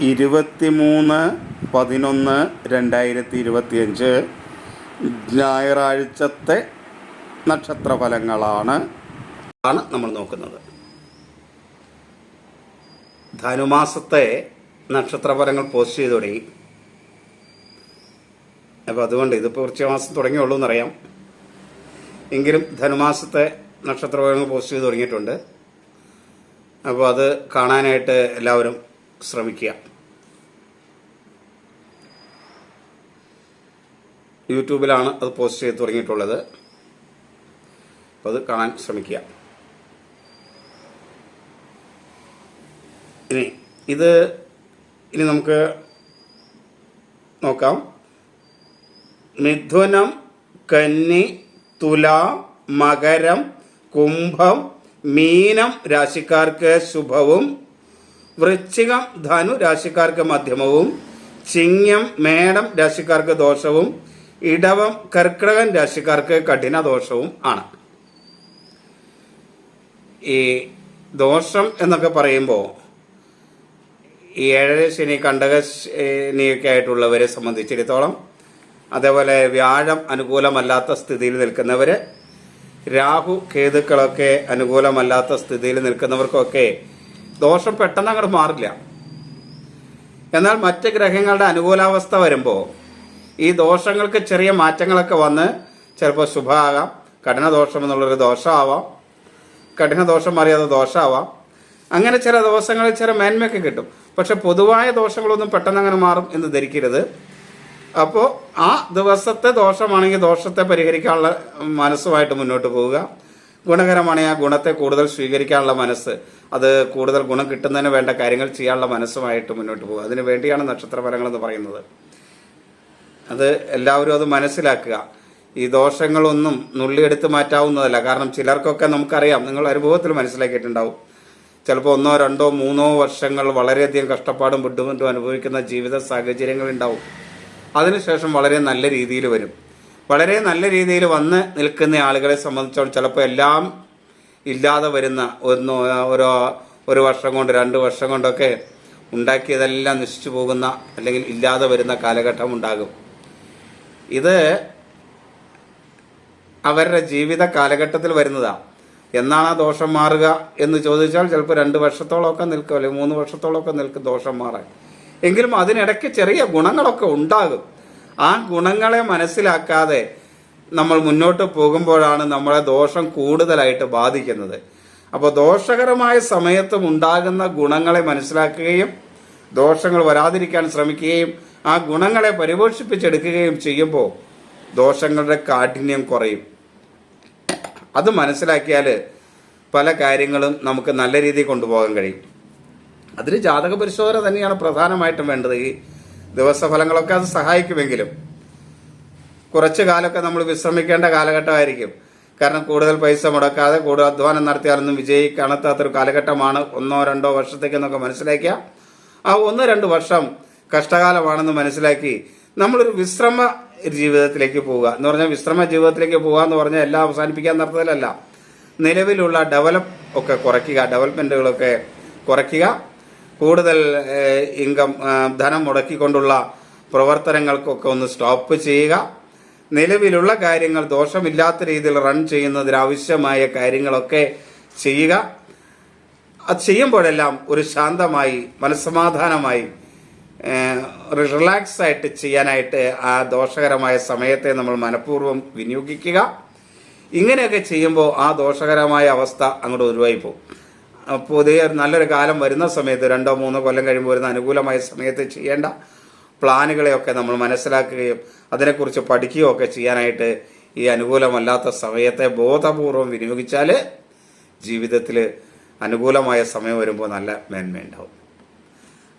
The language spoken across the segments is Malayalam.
ഇരുപത്തിമൂന്ന് പതിനൊന്ന് രണ്ടായിരത്തി ഇരുപത്തിയഞ്ച് ഞായറാഴ്ചത്തെ നക്ഷത്രഫലങ്ങളാണ് ആണ് നമ്മൾ നോക്കുന്നത്. ധനുമാസത്തെ നക്ഷത്രഫലങ്ങൾ പോസ്റ്റ് ചെയ്ത് തുടങ്ങി. അപ്പോൾ അതുകൊണ്ട് ഇതിപ്പോൾ മാസം തുടങ്ങിയുള്ളൂ എന്നറിയാം എങ്കിലും ധനുമാസത്തെ നക്ഷത്രഫലങ്ങൾ പോസ്റ്റ് ചെയ്ത് തുടങ്ങിയിട്ടുണ്ട്. അപ്പോൾ അത് കാണാനായിട്ട് എല്ലാവരും ശ്രമിക്കുക. യൂട്യൂബിലാണ് അത് പോസ്റ്റ് ചെയ്ത് തുടങ്ങിയിട്ടുള്ളത്. അപ്പോൾ അത് കാണാൻ ശ്രമിക്കുക. ഇനി ഇത് ഇനി നമുക്ക് നോക്കാം. മിഥുനം കന്നി തുല മകരം കുംഭം മീനം രാശിക്കാർക്ക് ശുഭവും വൃശ്ചികം ധനു രാശിക്കാർക്ക് മധ്യമവും ചിങ്ങം മേടം രാശിക്കാർക്ക് ദോഷവും ഇടവം കർക്കിടകൻ രാശിക്കാർക്ക് കഠിന ദോഷവും ആണ്. ഈ ദോഷം എന്നൊക്കെ പറയുമ്പോൾ ഏഴര ശനി കണ്ടക ശനിയൊക്കെ ആയിട്ടുള്ളവരെ സംബന്ധിച്ചിടത്തോളം അതേപോലെ വ്യാഴം അനുകൂലമല്ലാത്ത സ്ഥിതിയിൽ നിൽക്കുന്നവര് രാഹു കേതുക്കളൊക്കെ അനുകൂലമല്ലാത്ത സ്ഥിതിയിൽ നിൽക്കുന്നവർക്കൊക്കെ ദോഷം പെട്ടെന്ന് അങ്ങോട്ട് മാറില്ല. എന്നാൽ മറ്റ് ഗ്രഹങ്ങളുടെ അനുകൂലാവസ്ഥ വരുമ്പോൾ ഈ ദോഷങ്ങൾക്ക് ചെറിയ മാറ്റങ്ങളൊക്കെ വന്ന് ചിലപ്പോൾ ശുഭമാകാം കഠിന ദോഷം എന്നുള്ളൊരു ദോഷമാവാം കഠിന ദോഷം മാറിയത് ദോഷമാവാം അങ്ങനെ ചില ദോഷങ്ങളിൽ ചില മേന്മയൊക്കെ കിട്ടും. പക്ഷെ പൊതുവായ ദോഷങ്ങളൊന്നും പെട്ടെന്ന് അങ്ങനെ മാറും എന്ന് ധരിക്കരുത്. അപ്പോൾ ആ ദിവസത്തെ ദോഷമാണെങ്കിൽ ദോഷത്തെ പരിഹരിക്കാനുള്ള മനസ്സുമായിട്ട് മുന്നോട്ട് പോവുക. ഗുണകരമാണെങ്കിൽ ആ ഗുണത്തെ കൂടുതൽ സ്വീകരിക്കാനുള്ള മനസ്സ്. അത് കൂടുതൽ ഗുണം കിട്ടുന്നതിന് വേണ്ട കാര്യങ്ങൾ ചെയ്യാനുള്ള മനസ്സുമായിട്ട് മുന്നോട്ട് പോകുക. അതിനു വേണ്ടിയാണ് നക്ഷത്രഫലങ്ങളെന്ന് പറയുന്നത്. അത് എല്ലാവരും അത് മനസ്സിലാക്കുക. ഈ ദോഷങ്ങളൊന്നും നുള്ളിയെടുത്ത് മാറ്റാവുന്നതല്ല. കാരണം ചിലർക്കൊക്കെ നമുക്കറിയാം നിങ്ങൾ അനുഭവത്തിൽ മനസ്സിലാക്കിയിട്ടുണ്ടാവും. ചിലപ്പോൾ ഒന്നോ രണ്ടോ മൂന്നോ വർഷങ്ങൾ വളരെയധികം കഷ്ടപ്പാടും ബുദ്ധിമുട്ടും അനുഭവിക്കുന്ന ജീവിത സാഹചര്യങ്ങൾ ഉണ്ടാവും. അതിനുശേഷം വളരെ നല്ല രീതിയിൽ വരും. വളരെ നല്ല രീതിയിൽ വന്ന് നിൽക്കുന്ന ആളുകളെ സംബന്ധിച്ചോളം ചിലപ്പോൾ എല്ലാം ഇല്ലാതെ വരുന്ന ഒന്ന് ഓരോ ഒരു വർഷം കൊണ്ട് രണ്ട് വർഷം കൊണ്ടൊക്കെ ഉണ്ടാക്കിയതെല്ലാം നശിച്ചു പോകുന്ന അല്ലെങ്കിൽ ഇല്ലാതെ വരുന്ന കാലഘട്ടം ഉണ്ടാകും. ഇത് അവരുടെ ജീവിത കാലഘട്ടത്തിൽ വരുന്നതാണ് എന്നാണ് ദോഷം മാറുക എന്ന് ചോദിച്ചാൽ ചിലപ്പോൾ രണ്ട് വർഷത്തോളമൊക്കെ നിൽക്കും അല്ലെങ്കിൽ മൂന്ന് വർഷത്തോളമൊക്കെ നിൽക്കും ദോഷം മാറാൻ. എങ്കിലും അതിനിടയ്ക്ക് ചെറിയ ഗുണങ്ങളൊക്കെ ഉണ്ടാകും. ആ ഗുണങ്ങളെ മനസ്സിലാക്കാതെ നമ്മൾ മുന്നോട്ട് പോകുമ്പോഴാണ് നമ്മളെ ദോഷം കൂടുതലായിട്ട് ബാധിക്കുന്നത്. അപ്പോൾ ദോഷകരമായ സമയത്തും ഉണ്ടാകുന്ന ഗുണങ്ങളെ മനസ്സിലാക്കുകയും ദോഷങ്ങൾ വരാതിരിക്കാൻ ശ്രമിക്കുകയും ആ ഗുണങ്ങളെ പരിപോഷിപ്പിച്ചെടുക്കുകയും ചെയ്യുമ്പോൾ ദോഷങ്ങളുടെ കാഠിന്യം കുറയും. അത് മനസ്സിലാക്കിയാൽ പല കാര്യങ്ങളും നമുക്ക് നല്ല രീതിയിൽ കൊണ്ടുപോകാൻ കഴിയും. അതിന് ജാതക പരിശോധന തന്നെയാണ് പ്രധാനമായിട്ടും വേണ്ടത്. ഈ ദിവസഫലങ്ങളൊക്കെ അത് സഹായിക്കുമെങ്കിലും കുറച്ചു കാലമൊക്കെ നമ്മൾ വിശ്രമിക്കേണ്ട കാലഘട്ടമായിരിക്കും. കാരണം കൂടുതൽ പൈസ മുടക്കാതെ കൂടുതൽ അധ്വാനം നടത്തിയാലൊന്നും വിജയിക്കണത്താത്തൊരു കാലഘട്ടമാണ് ഒന്നോ രണ്ടോ വർഷത്തേക്കെന്നൊക്കെ മനസ്സിലാക്കിയ. ആ ഒന്ന് രണ്ട് വർഷം കഷ്ടകാലമാണെന്ന് മനസ്സിലാക്കി നമ്മളൊരു വിശ്രമ ജീവിതത്തിലേക്ക് പോവുക. എന്ന് പറഞ്ഞാൽ വിശ്രമ ജീവിതത്തിലേക്ക് പോകുക എന്ന് പറഞ്ഞാൽ എല്ലാം അവസാനിപ്പിക്കാൻ നടത്തലല്ല നിലവിലുള്ള ഡെവലപ്പ് ഒക്കെ കുറയ്ക്കുക ഡെവലപ്മെന്റുകളൊക്കെ കുറയ്ക്കുക. കൂടുതൽ ഇൻകം ധനം മുടക്കിക്കൊണ്ടുള്ള പ്രവർത്തനങ്ങൾക്കൊക്കെ ഒന്ന് സ്റ്റോപ്പ് ചെയ്യുക. നിലവിലുള്ള കാര്യങ്ങൾ ദോഷമില്ലാത്ത രീതിയിൽ റൺ ചെയ്യുന്നതിന് ആവശ്യമായ കാര്യങ്ങളൊക്കെ ചെയ്യുക. അത് ചെയ്യുമ്പോഴെല്ലാം ഒരു ശാന്തമായി മനസ്സമാധാനമായി റിലാക്സ് ആയിട്ട് ചെയ്യാനായിട്ട് ആ ദോഷകരമായ സമയത്തെ നമ്മൾ മനഃപൂർവം വിനിയോഗിക്കുക. ഇങ്ങനെയൊക്കെ ചെയ്യുമ്പോൾ ആ ദോഷകരമായ അവസ്ഥ അങ്ങോട്ട് ഒഴിവായി പോകും പുതിയ നല്ലൊരു കാലം വരുന്ന സമയത്ത് രണ്ടോ മൂന്നോ കൊല്ലം കഴിയുമ്പോൾ വരുന്ന അനുകൂലമായ സമയത്ത് ചെയ്യേണ്ട പ്ലാനുകളെയൊക്കെ നമ്മൾ മനസ്സിലാക്കുകയും അതിനെക്കുറിച്ച് പഠിക്കുകയും ഒക്കെ ചെയ്യാനായിട്ട് ഈ അനുകൂലമല്ലാത്ത സമയത്തെ ബോധപൂർവം വിനിയോഗിച്ചാൽ ജീവിതത്തിൽ അനുകൂലമായ സമയം വരുമ്പോൾ നല്ല മേന്മയുണ്ടാവും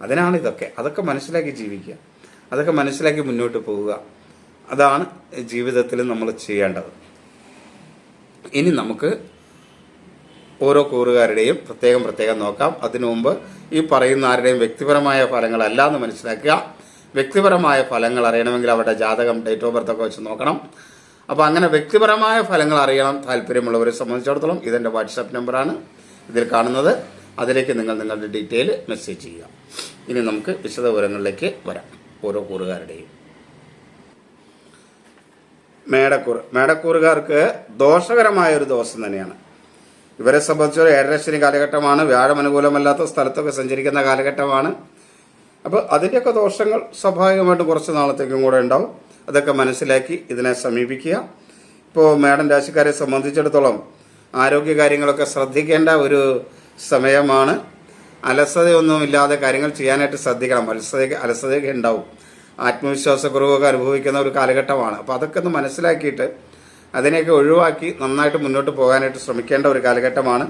അതിനാണ് ഇതൊക്കെ. അതൊക്കെ മനസ്സിലാക്കി ജീവിക്കുക. അതൊക്കെ മനസ്സിലാക്കി മുന്നോട്ട് പോവുക. അതാണ് ജീവിതത്തിൽ നമ്മൾ ചെയ്യേണ്ടത്. ഇനി നമുക്ക് ഓരോ കൂറുകാരുടെയും പ്രത്യേകം പ്രത്യേകം നോക്കാം. അതിനു മുമ്പ് ഈ പറയുന്ന ആരുടെയും വ്യക്തിപരമായ ഫലങ്ങളല്ല എന്ന് മനസ്സിലാക്കുക. വ്യക്തിപരമായ ഫലങ്ങൾ അറിയണമെങ്കിൽ അവരുടെ ജാതകം ഡേറ്റ് ഓഫ് ബർത്ത് ഒക്കെ വെച്ച് നോക്കണം. അപ്പോൾ അങ്ങനെ വ്യക്തിപരമായ ഫലങ്ങൾ അറിയണം താല്പര്യമുള്ളവരെ സംബന്ധിച്ചിടത്തോളം ഇതെന്റെ വാട്സാപ്പ് നമ്പറാണ്. ഇതിൽ കാണുന്നത്. അതിലേക്ക് നിങ്ങൾ നിങ്ങളുടെ ഡീറ്റെയിൽ മെസ്സേജ് ചെയ്യുക. ഇനി നമുക്ക് വിശദവിവരങ്ങളിലേക്ക് വരാം. ഓരോ കൂറുകാരുടെയും. മേടക്കൂർ മേടക്കൂറുകാർക്ക് ദോഷകരമായ ഒരു ദിവസം തന്നെയാണ്. ഇവരെ സംബന്ധിച്ചൊരു ഏഴരശ്ശനി കാലഘട്ടമാണ്. വ്യാഴം അനുകൂലമല്ലാത്ത സ്ഥലത്തൊക്കെ സഞ്ചരിക്കുന്ന കാലഘട്ടമാണ്. അപ്പോൾ അതിന്റെയൊക്കെ ദോഷങ്ങൾ സ്വാഭാവികമായിട്ട് കുറച്ച് നാളത്തേക്കും കൂടെ ഉണ്ടാവും. അതൊക്കെ മനസ്സിലാക്കി ഇതിനെ സമീപിക്കുക. ഇപ്പോൾ മേഡം രാശിക്കാരെ സംബന്ധിച്ചിടത്തോളം ആരോഗ്യ കാര്യങ്ങളൊക്കെ ശ്രദ്ധിക്കേണ്ട ഒരു സമയമാണ്. അലസതയൊന്നും ഇല്ലാതെ കാര്യങ്ങൾ ചെയ്യാനായിട്ട് ശ്രദ്ധിക്കണം. അലസത അലസതയൊക്കെ ഉണ്ടാവും. ആത്മവിശ്വാസക്കുറവൊക്കെ അനുഭവിക്കുന്ന ഒരു കാലഘട്ടമാണ്. അപ്പോൾ അതൊക്കെ ഒന്ന് മനസ്സിലാക്കിയിട്ട് അതിനെയൊക്കെ ഒഴിവാക്കി നന്നായിട്ട് മുന്നോട്ട് പോകാനായിട്ട് ശ്രമിക്കേണ്ട ഒരു കാലഘട്ടമാണ്.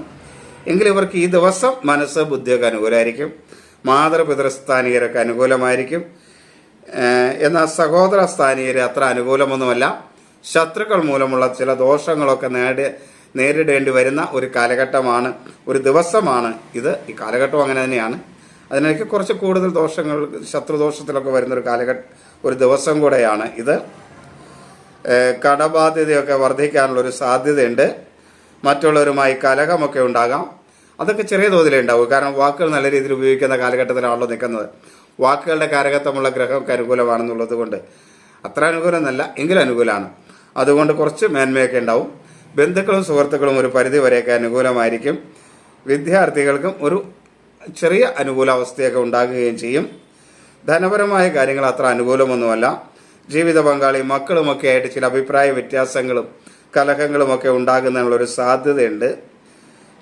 എങ്കിലിവർക്ക് ഈ ദിവസം മനസ്സ് ബുദ്ധിയൊക്കെ അനുകൂലമായിരിക്കും. മാതൃപിതൃസ്ഥാനീയരൊക്കെ അനുകൂലമായിരിക്കും. എന്നാൽ സഹോദര സ്ഥാനീയര് അത്ര അനുകൂലമൊന്നുമല്ല. ശത്രുക്കൾ മൂലമുള്ള ചില ദോഷങ്ങളൊക്കെ നേടി നേരിടേണ്ടി വരുന്ന ഒരു കാലഘട്ടമാണ് ഒരു ദിവസമാണ് ഇത്. ഈ കാലഘട്ടം അങ്ങനെ തന്നെയാണ്. അതിനൊക്കെ കുറച്ച് കൂടുതൽ ദോഷങ്ങൾ ശത്രുദോഷത്തിലൊക്കെ വരുന്ന ഒരു കാലഘട്ട ഒരു ദിവസം കൂടെയാണ് ഇത്. കടബാധ്യതയൊക്കെ വർദ്ധിക്കാനുള്ള ഒരു സാധ്യതയുണ്ട്. മറ്റുള്ളവരുമായി കലഹമൊക്കെ ഉണ്ടാകാം. അതൊക്കെ ചെറിയ തോതിലേ ഉണ്ടാവും. കാരണം വാക്കുകൾ നല്ല രീതിയിൽ ഉപയോഗിക്കുന്ന കാലഘട്ടത്തിലാണല്ലോ നിൽക്കുന്നത്. വാക്കുകളുടെ കാരകത്വമുള്ള ഗ്രഹമൊക്കെ അനുകൂലമാണെന്നുള്ളത് കൊണ്ട് അത്ര അനുകൂലമെന്നല്ല എങ്കിലും അനുകൂലമാണ്. അതുകൊണ്ട് കുറച്ച് മേന്മയൊക്കെ ഉണ്ടാവും. ബന്ധുക്കളും സുഹൃത്തുക്കളും ഒരു പരിധി വരെയൊക്കെ അനുകൂലമായിരിക്കും. വിദ്യാർത്ഥികൾക്കും ഒരു ചെറിയ അനുകൂലാവസ്ഥയൊക്കെ ഉണ്ടാകുകയും ചെയ്യും. ധനപരമായ കാര്യങ്ങൾ അത്ര അനുകൂലമൊന്നുമല്ല. ജീവിത പങ്കാളി മക്കളുമൊക്കെ ആയിട്ട് ചില അഭിപ്രായ വ്യത്യാസങ്ങളും കലഹങ്ങളുമൊക്കെ ഉണ്ടാകുന്നതിനുള്ളൊരു സാധ്യതയുണ്ട്.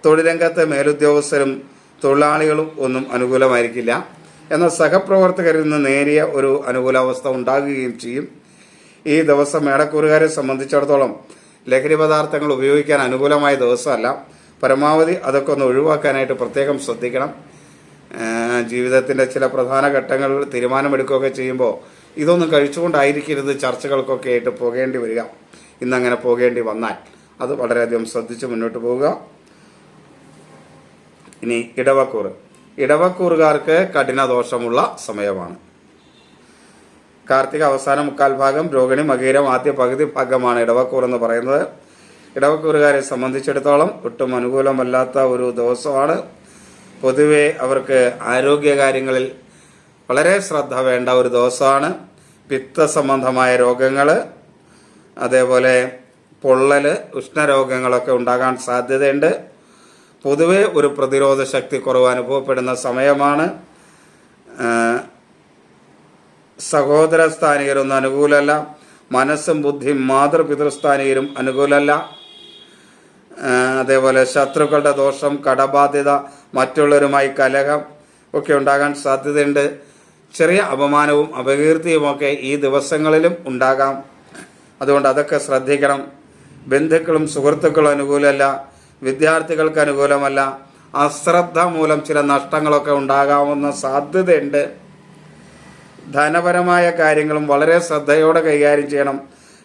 തൊഴിലംഗത്തെ മേലുദ്യോഗസ്ഥരും തൊഴിലാളികളും ഒന്നും അനുകൂലമായിരിക്കില്ല. എന്നാൽ സഹപ്രവർത്തകരിൽ നിന്ന് നേരിയ ഒരു അനുകൂലാവസ്ഥ ഉണ്ടാകുകയും ചെയ്യും. ഈ ദിവസം മേടക്കൂറുകാരെ സംബന്ധിച്ചിടത്തോളം ലഹരി പദാർത്ഥങ്ങൾ ഉപയോഗിക്കാൻ അനുകൂലമായ ദിവസമല്ല. പരമാവധി അതൊക്കെ ഒന്ന് ഒഴിവാക്കാനായിട്ട് പ്രത്യേകം ശ്രദ്ധിക്കണം. ജീവിതത്തിന്റെ ചില പ്രധാന ഘട്ടങ്ങൾ തീരുമാനമെടുക്കുകയൊക്കെ ചെയ്യുമ്പോൾ ഇതൊന്നും കഴിച്ചുകൊണ്ടായിരിക്കരുത് ചർച്ചകൾക്കൊക്കെ ആയിട്ട് പോകേണ്ടി വരിക. ഇന്നങ്ങനെ പോകേണ്ടി വന്നാൽ അത് വളരെയധികം ശ്രദ്ധിച്ച് മുന്നോട്ട് പോവുക. ഇനി ഇടവക്കൂർ. ഇടവക്കൂറുകാർക്ക് കഠിന ദോഷമുള്ള സമയമാണ്. കാർത്തിക അവസാന മുക്കാൽ ഭാഗം രോഹിണി മകീരം ആദ്യ പകുതി ഭാഗമാണ് ഇടവക്കൂർ എന്ന് പറയുന്നത്. ഇടവക്കൂറുകാരെ സംബന്ധിച്ചിടത്തോളം ഒട്ടും അനുകൂലമല്ലാത്ത ഒരു ദിവസമാണ്. പൊതുവെ അവർക്ക് ആരോഗ്യ കാര്യങ്ങളിൽ വളരെ ശ്രദ്ധ വേണ്ട ഒരു ദിവസമാണ്. പിത്ത സംബന്ധമായ രോഗങ്ങൾ അതേപോലെ പൊള്ളൽ ഉഷ്ണരോഗങ്ങളൊക്കെ ഉണ്ടാകാൻ സാധ്യതയുണ്ട്. പൊതുവെ ഒരു പ്രതിരോധ ശക്തി കുറവ് അനുഭവപ്പെടുന്ന സമയമാണ് സഹോദര സ്ഥാനികരൊന്നും അനുകൂലമല്ല മനസ്സും ബുദ്ധിയും മാതൃപിതൃസ്ഥാനികരും അനുകൂലമല്ല അതേപോലെ ശത്രുക്കളുടെ ദോഷം കടബാധ്യത മറ്റുള്ളവരുമായി കലഹം ഒക്കെ ഉണ്ടാകാൻ സാധ്യതയുണ്ട്. ചെറിയ അപമാനവും അപകീർത്തിയുമൊക്കെ ഈ ദിവസങ്ങളിലും ഉണ്ടാകാം. അതുകൊണ്ട് അതൊക്കെ ശ്രദ്ധിക്കണം. ബന്ധുക്കളും സുഹൃത്തുക്കളും അനുകൂലമല്ല വിദ്യാർത്ഥികൾക്ക് അനുകൂലമല്ല. അശ്രദ്ധ മൂലം ചില നഷ്ടങ്ങളൊക്കെ ഉണ്ടാകാവുന്ന സാധ്യതയുണ്ട്. ധനപരമായ കാര്യങ്ങളും വളരെ ശ്രദ്ധയോടെ കൈകാര്യം ചെയ്യണം.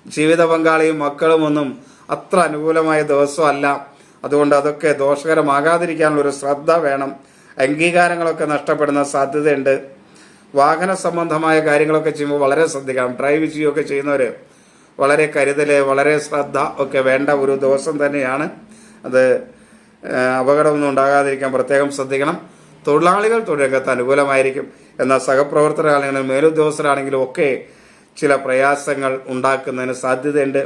ജീവിത പങ്കാളിയും മക്കളുമൊന്നും അത്ര അനുകൂലമായ ദിവസമല്ല. അതുകൊണ്ട് അതൊക്കെ ദോഷകരമാകാതിരിക്കാനുള്ള ഒരു ശ്രദ്ധ വേണം. അംഗീകാരങ്ങളൊക്കെ നഷ്ടപ്പെടുന്ന സാധ്യതയുണ്ട്. വാഹന സംബന്ധമായ കാര്യങ്ങളൊക്കെ ചെയ്യുമ്പോൾ വളരെ ശ്രദ്ധിക്കണം. ഡ്രൈവ് ചെയ്യുകയൊക്കെ ചെയ്യുന്നവർ വളരെ കരുതൽ വളരെ ശ്രദ്ധ ഒക്കെ വേണ്ട ഒരു ദിവസം തന്നെയാണ്. അത് അപകടമൊന്നും ഉണ്ടാകാതിരിക്കാൻ പ്രത്യേകം ശ്രദ്ധിക്കണം. തൊഴിലാളികൾ തൊഴിലംഗത്ത് അനുകൂലമായിരിക്കും എന്നാൽ സഹപ്രവർത്തകരാണെങ്കിലും മേലുദ്യോഗസ്ഥരാണെങ്കിലും ഒക്കെ ചില പ്രയാസങ്ങൾ ഉണ്ടാക്കുന്നതിന് സാധ്യതയുണ്ട്.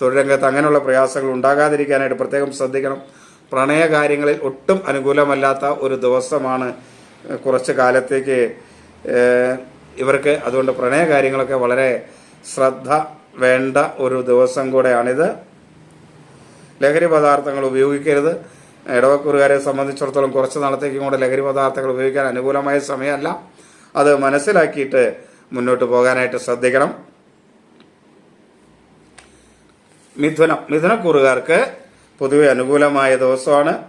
തൊഴിലംഗത്ത് അങ്ങനെയുള്ള പ്രയാസങ്ങൾ ഉണ്ടാകാതിരിക്കാനായിട്ട് പ്രത്യേകം ശ്രദ്ധിക്കണം. പ്രണയ കാര്യങ്ങളിൽ ഒട്ടും അനുകൂലമല്ലാത്ത ഒരു ദിവസമാണ് കുറച്ച് കാലത്തേക്ക് ഇവർക്ക്. അതുകൊണ്ട് പ്രണയ കാര്യങ്ങളൊക്കെ വളരെ ശ്രദ്ധ വേണ്ട ഒരു ദിവസം കൂടെയാണിത്. ലഹരി പദാർത്ഥങ്ങൾ ഉപയോഗിക്കരുത്. ഇടവക്കൂറുകാരെ സംബന്ധിച്ചിടത്തോളം കുറച്ച് നാളത്തേക്കും കൂടെ ലഹരി പദാർത്ഥങ്ങൾ ഉപയോഗിക്കാൻ അനുകൂലമായ സമയമല്ല. അത് മനസ്സിലാക്കിയിട്ട് മുന്നോട്ട് പോകാനായിട്ട് ശ്രദ്ധിക്കണം. മിഥുനം. മിഥുനക്കൂറുകാർക്ക് പൊതുവെ അനുകൂലമായ ദിവസമാണ്.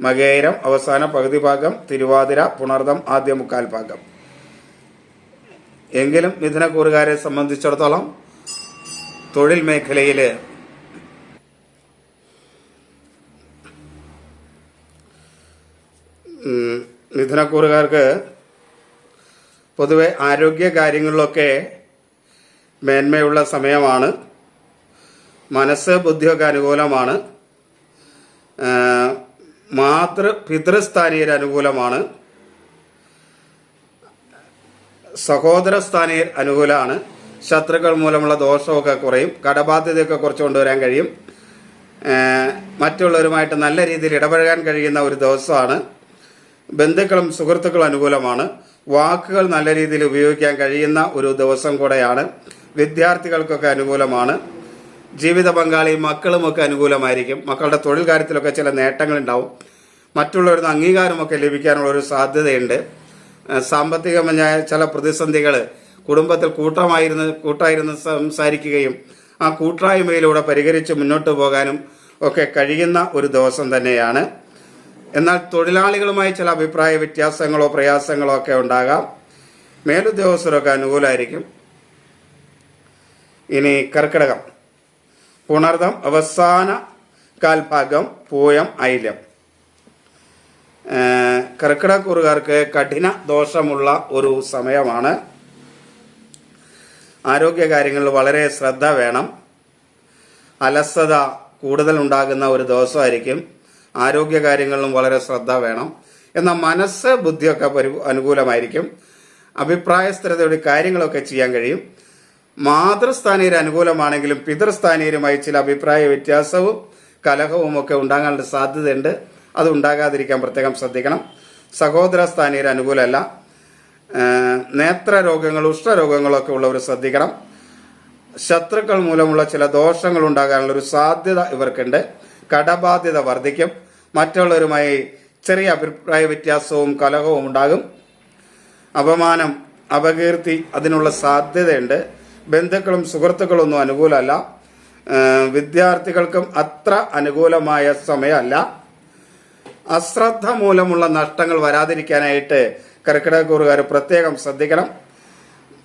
മകേരം അവസാന പകുതി ഭാഗം തിരുവാതിര പുണർദം ആദ്യ മുക്കാൽ ഭാഗം. എങ്കിലും മിഥുനക്കൂറുകാരെ സംബന്ധിച്ചിടത്തോളം തൊഴിൽ മേഖലയിൽ മിഥുനക്കൂറുകാർക്ക് പൊതുവെ ആരോഗ്യ കാര്യങ്ങളിലൊക്കെ മേന്മയുള്ള സമയമാണ്. മനസ്സ് ബുദ്ധിയൊക്കെ അനുകൂലമാണ്. മാതൃ പിതൃസ്ഥാനീയർ അനുകൂലമാണ്. സഹോദര സ്ഥാനീയർ അനുകൂലമാണ് ശത്രുക്കൾ മൂലമുള്ള ദോഷമൊക്കെ കുറയും. കടബാധ്യതയൊക്കെ കുറച്ച് കൊണ്ടുവരാൻ കഴിയും. മറ്റുള്ളവരുമായിട്ട് നല്ല രീതിയിൽ ഇടപഴകാൻ കഴിയുന്ന ഒരു ദിവസമാണ്. ബന്ധുക്കളും സുഹൃത്തുക്കളും അനുകൂലമാണ്. വാക്കുകൾ നല്ല രീതിയിൽ ഉപയോഗിക്കാൻ കഴിയുന്ന ഒരു ദിവസം കൂടെയാണ്. വിദ്യാർത്ഥികൾക്കൊക്കെ അനുകൂലമാണ്. ജീവിത പങ്കാളി മക്കളുമൊക്കെ അനുകൂലമായിരിക്കും. മക്കളുടെ തൊഴിൽ കാര്യത്തിലൊക്കെ ചില നേട്ടങ്ങളുണ്ടാവും. മറ്റുള്ളവരുടെ നിന്ന് അംഗീകാരമൊക്കെ ലഭിക്കാനുള്ള ഒരു സാധ്യതയുണ്ട്. സാമ്പത്തികമായ ചില പ്രതിസന്ധികൾ കുടുംബത്തിൽ കൂട്ടമായിരുന്ന് കൂട്ടായിരുന്ന് സംസാരിക്കുകയും ആ കൂട്ടായ്മയിലൂടെ പരിഹരിച്ച് മുന്നോട്ട് പോകാനും ഒക്കെ കഴിയുന്ന ഒരു ദിവസം തന്നെയാണ്. എന്നാൽ തൊഴിലാളികളുമായി ചില അഭിപ്രായ വ്യത്യാസങ്ങളോ പ്രയാസങ്ങളോ ഒക്കെ ഉണ്ടാകാം. മേലുദ്യോഗസ്ഥരൊക്കെ അനുകൂലമായിരിക്കും ഇനി കർക്കിടകം. പുണർദം അവസാന കാൽഭാഗം പൂയം ഐലം ഏഹ് കർക്കിടകൂറുകാർക്ക് കഠിന ദോഷമുള്ള ഒരു സമയമാണ്. ആരോഗ്യകാര്യങ്ങളിൽ വളരെ ശ്രദ്ധ വേണം. അലസത കൂടുതൽ ഉണ്ടാകുന്ന ഒരു ദിവസമായിരിക്കും. ആരോഗ്യകാര്യങ്ങളിലും വളരെ ശ്രദ്ധ വേണം. എന്നാൽ മനസ്സ് ബുദ്ധിയൊക്കെ അനുകൂലമായിരിക്കും. അഭിപ്രായ സ്ഥിരതയോടെ കാര്യങ്ങളൊക്കെ ചെയ്യാൻ കഴിയും. മാതൃസ്ഥാനീയർ അനുകൂലമാണെങ്കിലും പിതൃസ്ഥാനീയരുമായി ചില അഭിപ്രായ വ്യത്യാസവും കലഹവും ഒക്കെ ഉണ്ടാകാനുള്ള സാധ്യതയുണ്ട്. അത് ഉണ്ടാകാതിരിക്കാൻ പ്രത്യേകം ശ്രദ്ധിക്കണം. സഹോദര സ്ഥാനീയർ അനുകൂലമല്ല. നേത്ര രോഗങ്ങൾ ഉഷ്ണരോഗങ്ങളൊക്കെ ഉള്ളവർ ശ്രദ്ധിക്കണം. ശത്രുക്കൾ മൂലമുള്ള ചില ദോഷങ്ങൾ ഉണ്ടാകാനുള്ള ഒരു സാധ്യത ഇവർക്കുണ്ട്. കടബാധ്യത വർദ്ധിക്കും. മറ്റുള്ളവരുമായി ചെറിയ അഭിപ്രായ വ്യത്യാസവും കലഹവും ഉണ്ടാകും. അപമാനം അപകീർത്തി അതിനുള്ള സാധ്യതയുണ്ട്. ബന്ധുക്കളും സുഹൃത്തുക്കളും ഒന്നും അനുകൂലമല്ല വിദ്യാർത്ഥികൾക്കും അത്ര അനുകൂലമായ സമയമല്ല. അശ്രദ്ധ മൂലമുള്ള നഷ്ടങ്ങൾ വരാതിരിക്കാനായിട്ട് കർക്കിടകക്കൂറുകാർ പ്രത്യേകം ശ്രദ്ധിക്കണം.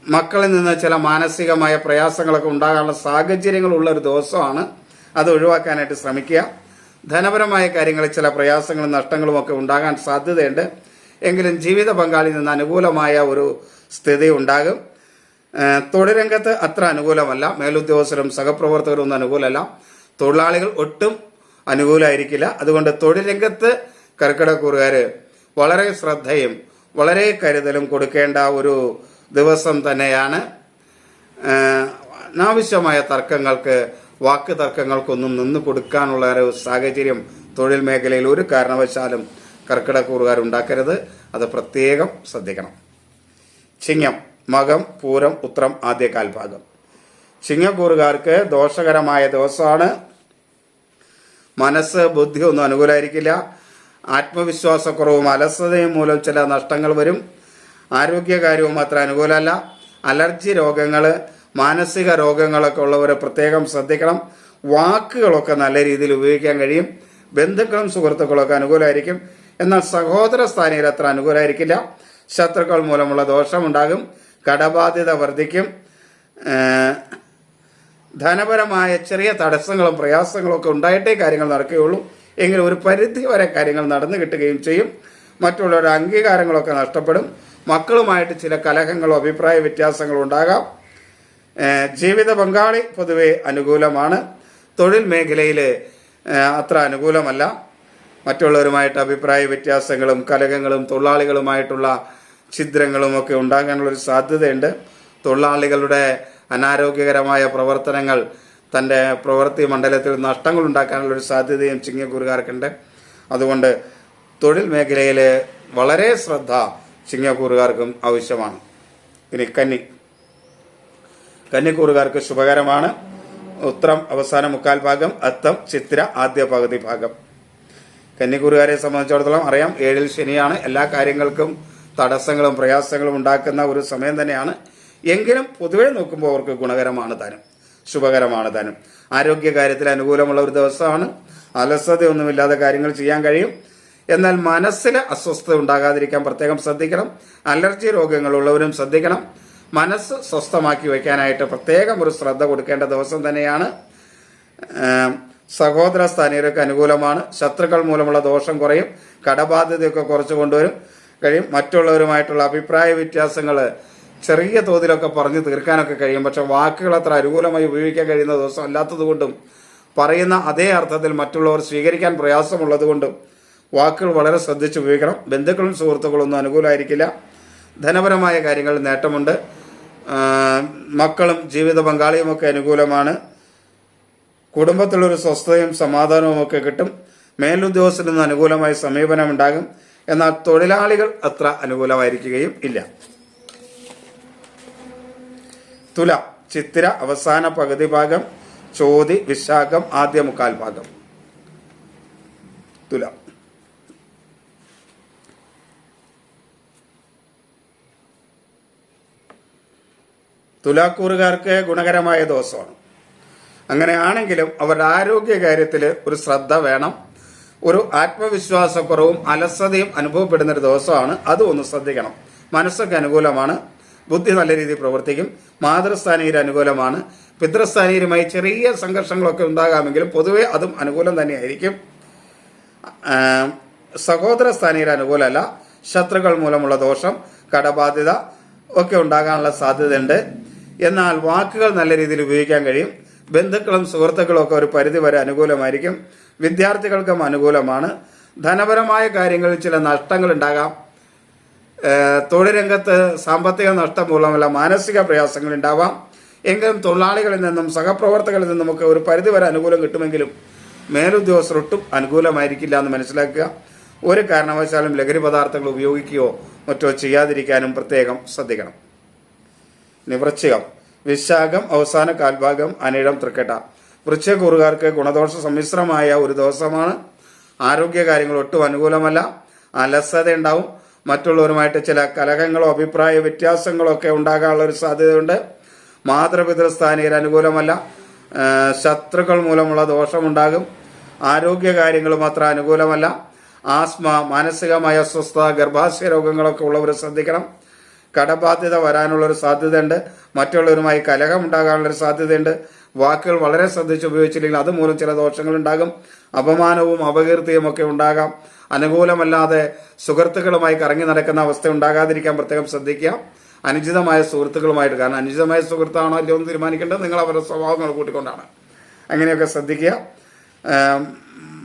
മക്കളിൽ നിന്ന് ചില മാനസികമായ പ്രയാസങ്ങളൊക്കെ ഉണ്ടാകാനുള്ള സാഹചര്യങ്ങളുള്ള ഒരു ദിവസമാണ് അത് ഒഴിവാക്കാനായിട്ട് ശ്രമിക്കുക. ധനപരമായ കാര്യങ്ങളിൽ ചില പ്രയാസങ്ങളും നഷ്ടങ്ങളും ഒക്കെ ഉണ്ടാകാൻ സാധ്യതയുണ്ട്. എങ്കിലും ജീവിത പങ്കാളിയിൽ നിന്ന് അനുകൂലമായ ഒരു സ്ഥിതി ഉണ്ടാകും. തൊഴിലംഗത്ത് അത്ര അനുകൂലമല്ല. മേലുദ്യോഗസ്ഥരും സഹപ്രവർത്തകരും ഒന്നും അനുകൂലമല്ല. തൊഴിലാളികൾ ഒട്ടും അനുകൂലമായിരിക്കില്ല. അതുകൊണ്ട് തൊഴിൽ രംഗത്ത് കർക്കിടക്കൂറുകാർ വളരെ ശ്രദ്ധയും വളരെ കരുതലും കൊടുക്കേണ്ട ഒരു ദിവസം തന്നെയാണ്. അനാവശ്യമായ തർക്കങ്ങൾക്ക് വാക്ക് തർക്കങ്ങൾക്കൊന്നും നിന്ന് കൊടുക്കാനുള്ള ഒരു സാഹചര്യം തൊഴിൽ മേഖലയിൽ ഒരു കാരണവശാലും കർക്കിടക്കൂറുകാർ ഉണ്ടാക്കരുത് അത് പ്രത്യേകം ശ്രദ്ധിക്കണം. ചിങ്ങം മകം പൂരം ഉത്രം ആദ്യ കാൽഭാഗം. ചിങ്ങക്കൂറുകാർക്ക് ദോഷകരമായ ദിവസമാണ്. മനസ്സ് ബുദ്ധി ഒന്നും അനുകൂലമായിരിക്കില്ല ആത്മവിശ്വാസക്കുറവും അലസതയും മൂലം ചില നഷ്ടങ്ങൾ വരും. ആരോഗ്യകാര്യവും അത്ര അനുകൂലമല്ല. അലർജി രോഗങ്ങൾ മാനസിക രോഗങ്ങളൊക്കെ ഉള്ളവരെ പ്രത്യേകം ശ്രദ്ധിക്കണം. വാക്കുകളൊക്കെ നല്ല രീതിയിൽ ഉപയോഗിക്കാൻ കഴിയും. ബന്ധുക്കളും സുഹൃത്തുക്കളൊക്കെ അനുകൂലമായിരിക്കും. എന്നാൽ സഹോദര സ്ഥാനീയർ അത്ര അനുകൂലമായിരിക്കില്ല. ശത്രുക്കൾ മൂലമുള്ള ദോഷമുണ്ടാകും. കടബാധ്യത വർദ്ധിക്കും. ധനപരമായ ചെറിയ തടസ്സങ്ങളും പ്രയാസങ്ങളും ഒക്കെ ഉണ്ടായിട്ടേ കാര്യങ്ങൾ നടക്കുകയുള്ളൂ. എങ്കിലും ഒരു പരിധി വരെ കാര്യങ്ങൾ നടന്നു കിട്ടുകയും ചെയ്യും. മറ്റുള്ളവരുടെ അംഗീകാരങ്ങളൊക്കെ നഷ്ടപ്പെടും. മക്കളുമായിട്ട് ചില കലഹങ്ങളോ അഭിപ്രായ വ്യത്യാസങ്ങളോ ഉണ്ടാകാം. ജീവിത പങ്കാളി പൊതുവെ അനുകൂലമാണ്. തൊഴിൽ മേഖലയിൽ അത്ര അനുകൂലമല്ല. മറ്റുള്ളവരുമായിട്ട് അഭിപ്രായ വ്യത്യാസങ്ങളും കലകങ്ങളും തൊഴിലാളികളുമായിട്ടുള്ള ഛിദ്രങ്ങളും ഒക്കെ ഉണ്ടാകാനുള്ളൊരു സാധ്യതയുണ്ട്. തൊഴിലാളികളുടെ അനാരോഗ്യകരമായ പ്രവർത്തനങ്ങൾ തന്റെ പ്രവൃത്തി മണ്ഡലത്തിൽ നഷ്ടങ്ങൾ ഉണ്ടാക്കാനുള്ളൊരു സാധ്യതയും ചിങ്ങക്കൂറുകാർക്കുണ്ട്. അതുകൊണ്ട് തൊഴിൽ മേഖലയിൽ വളരെ ശ്രദ്ധ ചിങ്ങക്കൂറുകാർക്കും ആവശ്യമാണ്. ഇനി കന്നി. കന്നിക്കൂറുകാർക്ക് ശുഭകരമാണ്. ഉത്രം അവസാന മുക്കാൽ ഭാഗം അത്തം ചിത്ര ആദ്യ പകുതി ഭാഗം. കന്നിക്കൂറുകാരെ സംബന്ധിച്ചിടത്തോളം അറിയാം ഏഴിൽ ശനിയാണ്. എല്ലാ കാര്യങ്ങൾക്കും തടസ്സങ്ങളും പ്രയാസങ്ങളും ഉണ്ടാക്കുന്ന ഒരു സമയം തന്നെയാണ്. എങ്കിലും പൊതുവെ നോക്കുമ്പോൾ അവർക്ക് ഗുണകരമാണ് താനും ശുഭകരമാണ് താനും ആരോഗ്യകാര്യത്തിൽ അനുകൂലമുള്ള ഒരു ദിവസമാണ്. അലസതയൊന്നുമില്ലാതെ കാര്യങ്ങൾ ചെയ്യാൻ കഴിയും. എന്നാൽ മനസ്സിൽ അസ്വസ്ഥത ഉണ്ടാകാതിരിക്കാൻ പ്രത്യേകം ശ്രദ്ധിക്കണം. അലർജി രോഗങ്ങളുള്ളവരും ശ്രദ്ധിക്കണം. മനസ്സ് സ്വസ്ഥമാക്കി വയ്ക്കാനായിട്ട് പ്രത്യേകം ഒരു ശ്രദ്ധ കൊടുക്കേണ്ട ദിവസം തന്നെയാണ്. സഹോദര സ്ഥാനീയർക്ക് അനുകൂലമാണ്. ശത്രുക്കൾ മൂലമുള്ള ദോഷം കുറയും. കടബാധ്യതയൊക്കെ കുറച്ച് കൊണ്ടുവരും. കഴിയും. മറ്റുള്ളവരുമായിട്ടുള്ള അഭിപ്രായ വ്യത്യാസങ്ങൾ ചെറിയ തോതിലൊക്കെ പറഞ്ഞു തീർക്കാനൊക്കെ കഴിയും. പക്ഷെ വാക്കുകൾ അത്ര അനുകൂലമായി ഉപയോഗിക്കാൻ കഴിയുന്ന ദിവസം അല്ലാത്തതുകൊണ്ടും പറയുന്ന അതേ അർത്ഥത്തിൽ മറ്റുള്ളവർ സ്വീകരിക്കാൻ പ്രയാസമുള്ളതുകൊണ്ടും വാക്കുകൾ വളരെ ശ്രദ്ധിച്ച് ഉപയോഗിക്കണം. ബന്ധുക്കളും സുഹൃത്തുക്കളൊന്നും അനുകൂലമായിരിക്കില്ല. ധനപരമായ കാര്യങ്ങളിൽ നേട്ടമുണ്ട്. മക്കളും ജീവിത പങ്കാളിയുമൊക്കെ അനുകൂലമാണ്. കുടുംബത്തിലൊരു സ്വസ്ഥതയും സമാധാനവും ഒക്കെ കിട്ടും മേലുദ്യോഗസ്ഥരിൽ നിന്ന് അനുകൂലമായ സമീപനം ഉണ്ടാകും എന്നാൽ തൊഴിലാളികൾ അത്ര അനുകൂലമായിരിക്കുകയും ഇല്ല. തുല ചിത്തിര അവസാന പകുതി ഭാഗം ചോതി വിശാഖം ആദ്യ മുക്കാൽ ഭാഗം. തുല. തുലാക്കൂറുകാർക്ക് ഗുണകരമായ ദിവസമാണ്. അങ്ങനെയാണെങ്കിലും അവരുടെ ആരോഗ്യ കാര്യത്തിൽ ഒരു ശ്രദ്ധ വേണം. ഒരു ആത്മവിശ്വാസക്കുറവും അലസതയും അനുഭവപ്പെടുന്ന ഒരു ദിവസമാണ്. അതും ഒന്ന് ശ്രദ്ധിക്കണം. മനസ്സൊക്കെ അനുകൂലമാണ്. ബുദ്ധി നല്ല രീതിയിൽ പ്രവർത്തിക്കും. മാതൃസ്ഥാനീയർ അനുകൂലമാണ്. പിതൃസ്ഥാനീയരുമായി ചെറിയ സംഘർഷങ്ങളൊക്കെ ഉണ്ടാകാമെങ്കിലും പൊതുവെ അതും അനുകൂലം തന്നെയായിരിക്കും. സഹോദര സ്ഥാനീയർ അനുകൂലമല്ല. ശത്രുക്കൾ മൂലമുള്ള ദോഷം കടബാധ്യത ഒക്കെ ഉണ്ടാകാനുള്ള സാധ്യതയുണ്ട്. എന്നാൽ വാക്കുകൾ നല്ല രീതിയിൽ ഉപയോഗിക്കാൻ കഴിയും. ബന്ധുക്കളും സുഹൃത്തുക്കളും ഒക്കെ ഒരു പരിധി വരെ അനുകൂലമായിരിക്കും. വിദ്യാർത്ഥികൾക്കും അനുകൂലമാണ്. ധനപരമായ കാര്യങ്ങളിൽ ചില നഷ്ടങ്ങൾ ഉണ്ടാകാം. തൊഴിലംഗത്ത് സാമ്പത്തിക നഷ്ടം മൂലമല്ല മാനസിക പ്രയാസങ്ങൾ ഉണ്ടാവാം. എങ്കിലും തൊഴിലാളികളിൽ നിന്നും സഹപ്രവർത്തകരിൽ നിന്നുമൊക്കെ ഒരു പരിധി വരെ അനുകൂലം കിട്ടുമെങ്കിലും മേലുദ്യോഗസ്ഥർ ഒട്ടും അനുകൂലമായിരിക്കില്ല എന്ന് മനസ്സിലാക്കുക. ഒരു കാരണവശാലും ലഹരി പദാർത്ഥങ്ങൾ ഉപയോഗിക്കുകയോ മറ്റോ ചെയ്യാതിരിക്കാനും പ്രത്യേകം ശ്രദ്ധിക്കണം. ഇനി വൃശ്ചികം വിശാഖം അവസാന കാൽഭാഗം അനിഴം തൃക്കട്ട. വൃശ്ചികൂറുകാർക്ക് ഗുണദോഷ സമ്മിശ്രമായ ഒരു ദിവസമാണ്. ആരോഗ്യകാര്യങ്ങൾ ഒട്ടും അനുകൂലമല്ല. അലസത ഉണ്ടാവും മറ്റുള്ളവരുമായിട്ട് ചില കലഹങ്ങളോ അഭിപ്രായ വ്യത്യാസങ്ങളോ ഒക്കെ ഉണ്ടാകാനുള്ള ഒരു സാധ്യതയുണ്ട്. മാതൃപിതൃസ്ഥാനീയർ അനുകൂലമല്ല. ശത്രുക്കൾ മൂലമുള്ള ദോഷമുണ്ടാകും. ആരോഗ്യകാര്യങ്ങളും മാത്രം അനുകൂലമല്ല. ആസ്മ മാനസികമായ അസ്വസ്ഥത ഗർഭാശയ രോഗങ്ങളൊക്കെ ഉള്ളവർ ശ്രദ്ധിക്കണം. കടബാധ്യത വരാനുള്ളൊരു സാധ്യതയുണ്ട്. മറ്റുള്ളവരുമായി കലഹം ഉണ്ടാകാനുള്ളൊരു സാധ്യതയുണ്ട്. വാക്കുകൾ വളരെ ശ്രദ്ധിച്ച് ഉപയോഗിച്ചില്ലെങ്കിൽ അതുമൂലം ചില ദോഷങ്ങൾ ഉണ്ടാകും അപമാനവും അപകീർത്തിയും ഒക്കെ ഉണ്ടാകാം. അനുകൂലമല്ലാതെ സുഹൃത്തുക്കളുമായി കറങ്ങി നടക്കുന്ന അവസ്ഥ ഉണ്ടാകാതിരിക്കാൻ പ്രത്യേകം ശ്രദ്ധിക്കുക. അനുചിതമായ സുഹൃത്തുക്കളുമായിട്ട് കാരണം അനുചിതമായ സുഹൃത്താണോ അല്ലയോ എന്ന് തീരുമാനിക്കേണ്ടത് നിങ്ങൾ അവരുടെ സ്വഭാവങ്ങൾ കൂട്ടിക്കൊണ്ടാണ്. അങ്ങനെയൊക്കെ ശ്രദ്ധിക്കുക.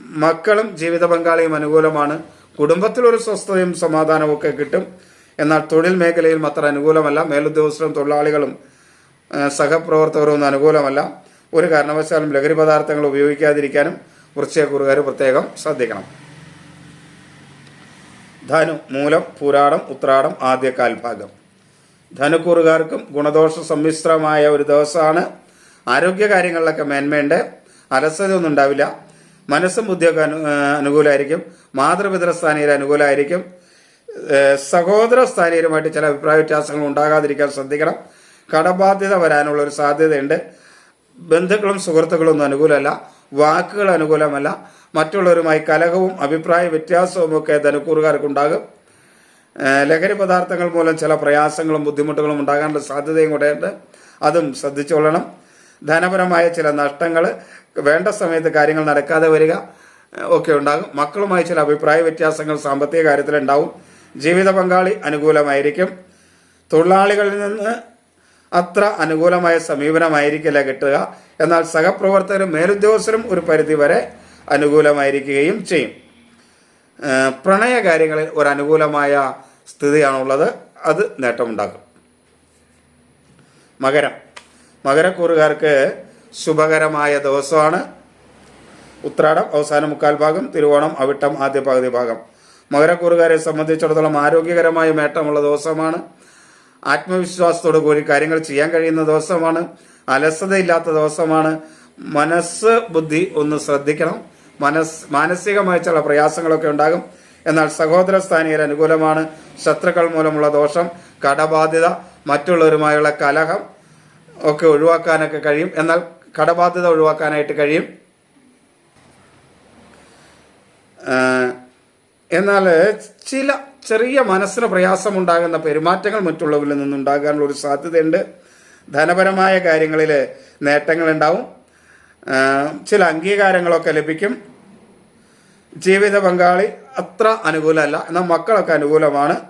മക്കളും ജീവിത പങ്കാളിയും അനുകൂലമാണ്. കുടുംബത്തിലൊരു സ്വസ്ഥതയും സമാധാനവും ഒക്കെ കിട്ടും. എന്നാൽ തൊഴിൽ മേഖലയിൽ അത്ര അനുകൂലമല്ല മേലുദ്യോഗസ്ഥരും തൊഴിലാളികളും സഹപ്രവർത്തകരും ഒന്നും അനുകൂലമല്ല. ഒരു കാരണവശാലും ലഹരി പദാർത്ഥങ്ങൾ ഉപയോഗിക്കാതിരിക്കാനും വൃശ്ചയക്കുറുകാർ പ്രത്യേകം ശ്രദ്ധിക്കണം. ധനു മൂലം പുരാടം ഉത്രാടം ആദ്യ കാൽഭാഗം ധനുക്കൂറുകാർക്കും ഗുണദോഷ സമ്മിശ്രമായ ഒരു ദിവസമാണ്. ആരോഗ്യ കാര്യങ്ങളിലൊക്കെ മേന്മയുണ്ട്. അലസതയൊന്നും ഉണ്ടാവില്ല. മനസ്സും ബുദ്ധിയൊക്കെ അനുകൂലമായിരിക്കും. മാതൃപിതൃസ്ഥാനിയിൽ അനുകൂലമായിരിക്കും. സഹോദര സ്ഥാനീയരുമായിട്ട് ചില അഭിപ്രായ വ്യത്യാസങ്ങൾ ഉണ്ടാകാതിരിക്കാൻ ശ്രദ്ധിക്കണം. കടബാധ്യത വരാനുള്ള ഒരു സാധ്യതയുണ്ട്. ബന്ധുക്കളും സുഹൃത്തുക്കളും ഒന്നും അനുകൂലമല്ല. വാക്കുകൾ അനുകൂലമല്ല. മറ്റുള്ളവരുമായി കലഹവും അഭിപ്രായ വ്യത്യാസവും ഒക്കെ ധനുക്കൂറുകാർക്കുണ്ടാകും. ലഹരി പദാർത്ഥങ്ങൾ മൂലം ചില പ്രയാസങ്ങളും ബുദ്ധിമുട്ടുകളും ഉണ്ടാകാനുള്ള സാധ്യതയും കൂടെ ഉണ്ട് അതും ശ്രദ്ധിച്ചുകൊള്ളണം ധനപരമായ ചില നഷ്ടങ്ങൾ വേണ്ട സമയത്ത് കാര്യങ്ങൾ നടക്കാതെ വരിക ഒക്കെ ഉണ്ടാകും. മക്കളുമായി ചില അഭിപ്രായ വ്യത്യാസങ്ങൾ സാമ്പത്തിക കാര്യത്തിൽ ഉണ്ടാവും ജീവിത പങ്കാളി അനുകൂലമായിരിക്കും. തൊഴിലാളികളിൽ നിന്ന് അത്ര അനുകൂലമായ സമീപനമായിരിക്കില്ല കിട്ടുക. എന്നാൽ സഹപ്രവർത്തകരും മേലുദ്യോഗസ്ഥരും ഒരു പരിധി വരെ അനുകൂലമായിരിക്കുകയും ചെയ്യും. പ്രണയ കാര്യങ്ങളിൽ ഒരു അനുകൂലമായ സ്ഥിതിയാണുള്ളത്. അത് നേട്ടമുണ്ടാക്കും. മകരം. മകരക്കൂറുകാർക്ക് ശുഭകരമായ ദിവസമാണ്. ഉത്രാടം അവസാന മുക്കാൽ ഭാഗം തിരുവോണം അവിട്ടം ആദ്യ പകുതി ഭാഗം. മകരക്കൂറുകാരെ സംബന്ധിച്ചിടത്തോളം ആരോഗ്യകരമായ നേട്ടമുള്ള ദിവസമാണ്. ആത്മവിശ്വാസത്തോടു കൂടി കാര്യങ്ങൾ ചെയ്യാൻ കഴിയുന്ന ദിവസമാണ്. അലസതയില്ലാത്ത ദിവസമാണ്. മനസ്സ് ബുദ്ധി ഒന്ന് ശ്രദ്ധിക്കണം. മനസ് മാനസികമായ ചില പ്രയാസങ്ങളൊക്കെ ഉണ്ടാകും. എന്നാൽ സഹോദര സ്ഥാനീയർ അനുകൂലമാണ്. ശത്രുക്കൾ മൂലമുള്ള ദോഷം കടബാധ്യത മറ്റുള്ളവരുമായുള്ള കലഹം ഒക്കെ ഒഴിവാക്കാനൊക്കെ കഴിയും. എന്നാൽ കടബാധ്യത ഒഴിവാക്കാനായിട്ട് കഴിയും. എന്നാൽ ചില ചെറിയ മനസ്സിന് പ്രയാസമുണ്ടാകുന്ന പെരുമാറ്റങ്ങൾ മറ്റുള്ളവരിൽ നിന്നുണ്ടാകാനുള്ള ഒരു സാധ്യതയുണ്ട്. ധനപരമായ കാര്യങ്ങളിൽ നേട്ടങ്ങളുണ്ടാവും. ചില അംഗീകാരങ്ങളൊക്കെ ലഭിക്കും. ജീവിത പങ്കാളി അത്ര അനുകൂലമല്ല. എന്നാൽ മക്കളൊക്കെ അനുകൂലമാണ്.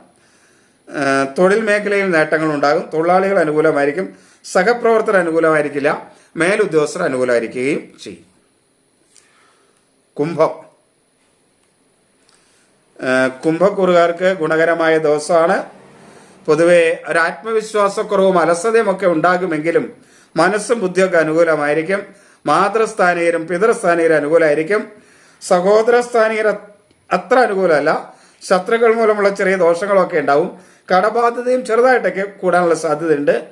തൊഴിൽ മേഖലയിൽ നേട്ടങ്ങൾ ഉണ്ടാകും തൊഴിലാളികൾ അനുകൂലമായിരിക്കും. സഹപ്രവർത്തകർ അനുകൂലമായിരിക്കില്ല. മേലുദ്യോഗസ്ഥർ അനുകൂലമായിരിക്കുകയും ചെയ്യും. കുംഭം. കുംഭക്കുറുകാർക്ക് ഗുണകരമായ ദിവസമാണ്. പൊതുവെ ഒരു ആത്മവിശ്വാസക്കുറവും അലസതയും ഒക്കെ ഉണ്ടാകുമെങ്കിലും മനസ്സും ബുദ്ധിയൊക്കെ അനുകൂലമായിരിക്കും. മാതൃസ്ഥാനീയരും പിതൃസ്ഥാനീയരും അനുകൂലമായിരിക്കും. സഹോദരസ്ഥാനീയർ അത്ര അനുകൂലമല്ല. ശത്രുക്കൾ മൂലമുള്ള ചെറിയ ദോഷങ്ങളൊക്കെ ഉണ്ടാവും. കടബാധ്യതയും ചെറുതായിട്ടൊക്കെ കൂടാനുള്ള സാധ്യതയുണ്ട്.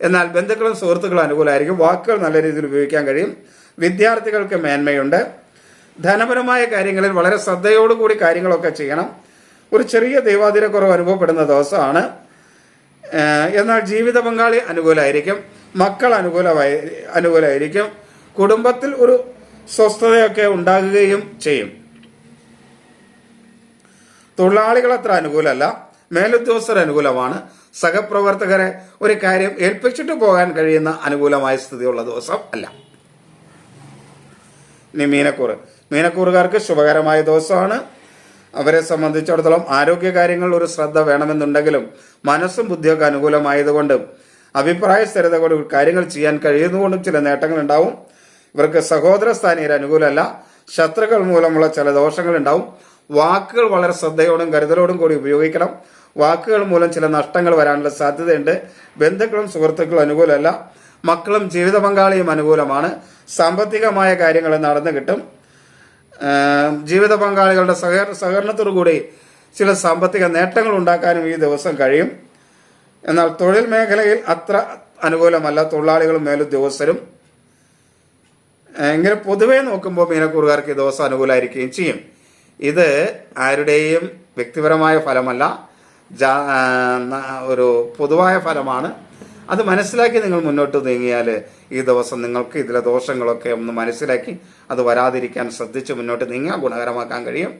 എന്നാൽ ബന്ധുക്കളും സുഹൃത്തുക്കളും അനുകൂലമായിരിക്കും. വാക്കുകൾ നല്ല രീതിയിൽ ഉപയോഗിക്കാൻ കഴിയും. വിദ്യാർത്ഥികൾക്ക് മേന്മയുണ്ട്. ധനപരമായ കാര്യങ്ങളിൽ വളരെ ശ്രദ്ധയോടുകൂടി കാര്യങ്ങളൊക്കെ ചെയ്യണം. ഒരു ചെറിയ ദൈവാതിരക്കുറവ് അനുഭവപ്പെടുന്ന ദിവസമാണ്. എന്നാൽ ജീവിത പങ്കാളി അനുകൂലമായിരിക്കും മക്കൾ അനുകൂലമായി അനുകൂലമായിരിക്കും കുടുംബത്തിൽ ഒരു സ്വസ്ഥതയൊക്കെ ഉണ്ടാകുകയും ചെയ്യും. തൊഴിലാളികൾ അത്ര അനുകൂലമല്ല. മേലുദ്യോഗസ്ഥർ അനുകൂലമാണ്. സഹപ്രവർത്തകരെ ഒരു കാര്യം ഏൽപ്പിച്ചിട്ട് പോകാൻ കഴിയുന്ന അനുകൂലമായ സ്ഥിതിയുള്ള ദിവസം അല്ല. ഇനി മീനക്കൂറുകാർക്ക് ശുഭകരമായ ദിവസമാണ്. അവരെ സംബന്ധിച്ചിടത്തോളം ആരോഗ്യ കാര്യങ്ങളിൽ ഒരു ശ്രദ്ധ വേണമെന്നുണ്ടെങ്കിലും മനസ്സും ബുദ്ധിയൊക്കെ അനുകൂലമായതുകൊണ്ട് അഭിപ്രായ സ്ഥിരത കൊണ്ട് കാര്യങ്ങൾ ചെയ്യാൻ കഴിയുന്നതുകൊണ്ടും ചില നേട്ടങ്ങൾ ഉണ്ടാവും ഇവർക്ക് സഹോദര സ്ഥാനീയർ അനുകൂലമല്ല. ശത്രുക്കൾ മൂലമുള്ള ചില ദോഷങ്ങൾ ഉണ്ടാവും വാക്കുകൾ വളരെ ശ്രദ്ധയോടും കരുതലോടും കൂടി ഉപയോഗിക്കണം. വാക്കുകൾ മൂലം ചില നഷ്ടങ്ങൾ വരാനുള്ള സാധ്യതയുണ്ട്. ബന്ധുക്കളും സുഹൃത്തുക്കളും അനുകൂലമല്ല. മക്കളും ജീവിത പങ്കാളിയും അനുകൂലമാണ്. സാമ്പത്തികമായ കാര്യങ്ങൾ നടന്നു കിട്ടും. ജീവിത പങ്കാളികളുടെ സഹകരണ സഹകരണത്തോടു കൂടി ചില സാമ്പത്തിക നേട്ടങ്ങൾ ഉണ്ടാക്കാനും ഈ ദിവസം കഴിയും. എന്നാൽ തൊഴിൽ മേഖലയിൽ അത്ര അനുകൂലമല്ല. തൊഴിലാളികളും മേലുദ്യോഗസ്ഥരും ഇങ്ങനെ പൊതുവെ നോക്കുമ്പോൾ മീനക്കൂറുകാർക്ക് ഈ ദിവസം അനുകൂലമായിരിക്കുകയും ചെയ്യും. ഇത് ആരുടെയും വ്യക്തിപരമായ ഫലമല്ല. ഒരു പൊതുവായ ഫലമാണ്. അത് മനസ്സിലാക്കി നിങ്ങൾ മുന്നോട്ട് നീങ്ങിയാൽ ഈ ദിവസം നിങ്ങൾക്ക് ഇതിലെ ദോഷങ്ങളൊക്കെ ഒന്ന് മനസ്സിലാക്കി അത് വരാതിരിക്കാൻ ശ്രദ്ധിച്ച് മുന്നോട്ട് നീങ്ങിയാൽ ഗുണകരമാക്കാൻ കഴിയും.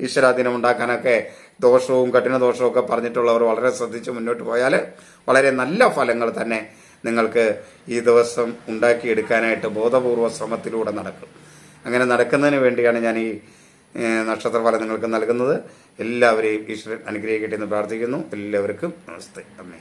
ഈശ്വരാധീനം ഉണ്ടാക്കാനൊക്കെ ദോഷവും കഠിന ദോഷവും ഒക്കെ പറഞ്ഞിട്ടുള്ളവർ വളരെ ശ്രദ്ധിച്ച് മുന്നോട്ട് പോയാൽ വളരെ നല്ല ഫലങ്ങൾ തന്നെ നിങ്ങൾക്ക് ഈ ദിവസം ഉണ്ടാക്കിയെടുക്കാനായിട്ട് ബോധപൂർവ ശ്രമത്തിലൂടെ നടക്കും. അങ്ങനെ നടക്കുന്നതിന് വേണ്ടിയാണ് ഞാൻ ഈ നക്ഷത്രഫലം നിങ്ങൾക്ക് നൽകുന്നത്. എല്ലാവരെയും ഈശ്വരൻ അനുഗ്രഹിക്കട്ടെ എന്ന് പ്രാർത്ഥിക്കുന്നു. എല്ലാവർക്കും നമസ്തേ. അമ്മേ